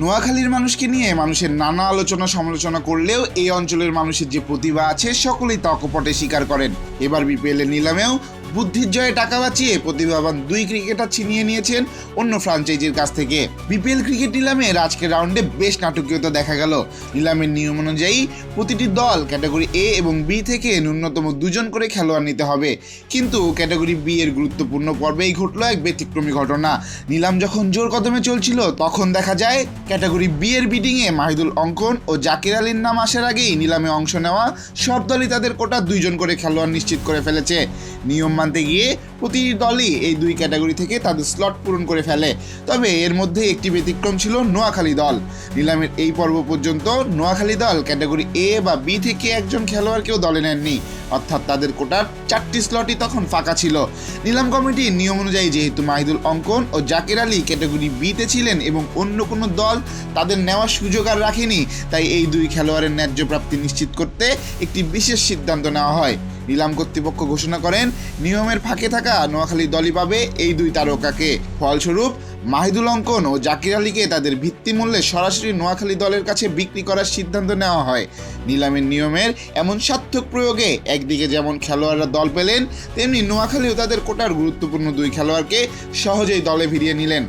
নোয়াখালীর মানুষকে নিয়ে মানুষের নানা আলোচনা সমালোচনা করলেও এই অঞ্চলের মানুষের যে প্রতিভা আছে, সকলেই তা অকপটে স্বীকার করেন। এবার বিপিএল এর নিলামেও বুদ্ধির জয়ে টাকা বাঁচিয়ে প্রতিভাবান দুই ক্রিকেটার ছিনিয়ে নিয়েছেন অন্য ফ্রাঞ্চাইজির কাছ থেকে। বিপিএল ক্রিকেট নিলামে আজকের রাউন্ডে বেশ নাটকীয়তা দেখা গেল। নিলামের নিয়ম অনুযায়ী প্রতিটি দল ক্যাটাগরি এ এবং বি থেকে ন্যূনতম দুজন করে খেলোয়াড় নিতে হবে। কিন্তু ক্যাটাগরি বি এর গুরুত্বপূর্ণ পর্বেই ঘটলো এক ব্যতিক্রমী ঘটনা। নিলাম যখন জোর কদমে চলছিল, তখন দেখা যায় ক্যাটাগরি বি এর বিডিংয়ে মাহিদুল অঙ্কন ও জাকির আলীর নাম আসার আগেই নিলামে অংশ নেওয়া সব দলই তাদের কোটা দুইজন করে খেলোয়াড় নিশ্চিত করে ফেলেছে। নিয়ম মানতে গিয়ে প্রতিটি দলই এই দুই ক্যাটাগরি থেকে তাদের স্লট পূরণ করে ফেলে। তবে এর মধ্যে একটি ব্যতিক্রম ছিল নোয়াখালী দল। নিলামের এই পর্ব পর্যন্ত নোয়াখালী দল ক্যাটাগরি এ বা বি থেকে একজন খেলোয়াড়কেও দলে নেননি। অর্থাৎ তাদের কোটার চারটি স্লটই তখন ফাঁকা ছিল। নিলাম কমিটির নিয়ম অনুযায়ী যেহেতু মাহিদুল অঙ্কন ও জাকির আলী ক্যাটাগরি বিতে ছিলেন এবং অন্য কোনো দল তাদের নেওয়ার সুযোগ আর রাখেনি, তাই এই দুই খেলোয়াড়ের ন্যায্য প্রাপ্তি নিশ্চিত করতে একটি বিশেষ সিদ্ধান্ত নেওয়া হয়। নিলাম কর্তৃপক্ষ ঘোষণা করেন, নিয়মের ফাঁকে থাকা নোয়াখালী দলই পাবে এই দুই তারকাকে। ফলস্বরূপ, মাহিদুল অঙ্কন ও জাকির আলীকে তাদের ভিত্তিমূল্যে সরাসরি নোয়াখালী দলের কাছে বিক্রি করার সিদ্ধান্ত নেওয়া হয়। নিলামের নিয়মের এমন সার্থক প্রয়োগে একদিকে যেমন খেলোয়াড়রা দল পেলেন, তেমনি নোয়াখালীও তাদের কোটার গুরুত্বপূর্ণ দুই খেলোয়াড়কে সহজেই দলে ভিড়িয়ে নিলেন।